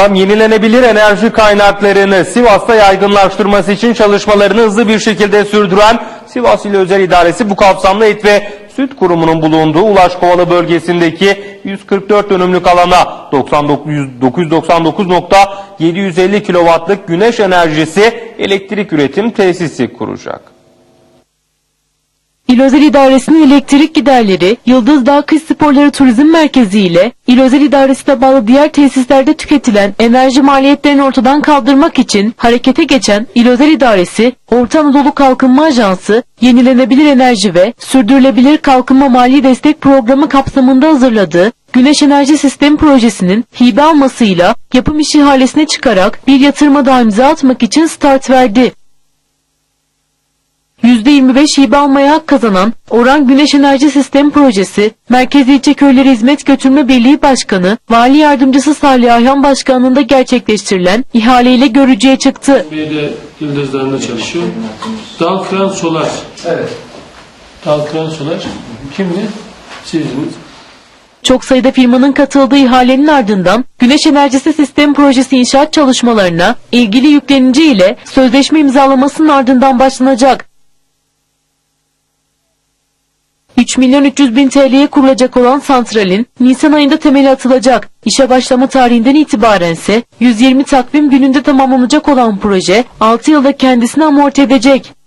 TOSKAM yenilenebilir enerji kaynaklarını Sivas'ta yaygınlaştırması için çalışmalarını hızlı bir şekilde sürdüren Sivas İl Özel İdaresi bu kapsamda Et ve Süt Kurumu'nun bulunduğu Ulaş Kovalı bölgesindeki 144 dönümlük alana 99 999.750 kW'lık güneş enerjisi elektrik üretim tesisi kuracak. İl Özel İdaresi'nin elektrik giderleri Yıldız Kış Sporları Turizm Merkezi ile İl Özel İdaresi'ne bağlı diğer tesislerde tüketilen enerji maliyetlerini ortadan kaldırmak için harekete geçen İl Özel İdaresi, Orta Anadolu Kalkınma Ajansı, Yenilenebilir Enerji ve Sürdürülebilir Kalkınma Mali Destek Programı kapsamında hazırladığı Güneş Enerji Sistemi Projesi'nin hibe almasıyla yapım işi ihalesine çıkarak bir yatırıma da imza atmak için start verdi. %25 hibe almaya hak kazanan Oran Güneş Enerji Sistemi Projesi, Merkezi İlçe Köyleri Hizmet Götürme Birliği Başkanı, Vali Yardımcısı Salih Ayhan Başkanlığında gerçekleştirilen ihaleyle görücüye çıktı. Yıldızlarında çalışıyor. Dalkıran Solar. Evet. Dalkıran Solar. Kimdi? Sizdiniz. Çok sayıda firmanın katıldığı ihalenin ardından Güneş Enerjisi Sistemi Projesi inşaat çalışmalarına ilgili yüklenici ile sözleşme imzalamasının ardından başlanacak. 3 milyon 300 bin TL'ye kurulacak olan santralin Nisan ayında temeli atılacak. İşe başlama tarihinden itibaren ise 120 takvim gününde tamamlanacak olan proje 6 yılda kendisini amorti edecek.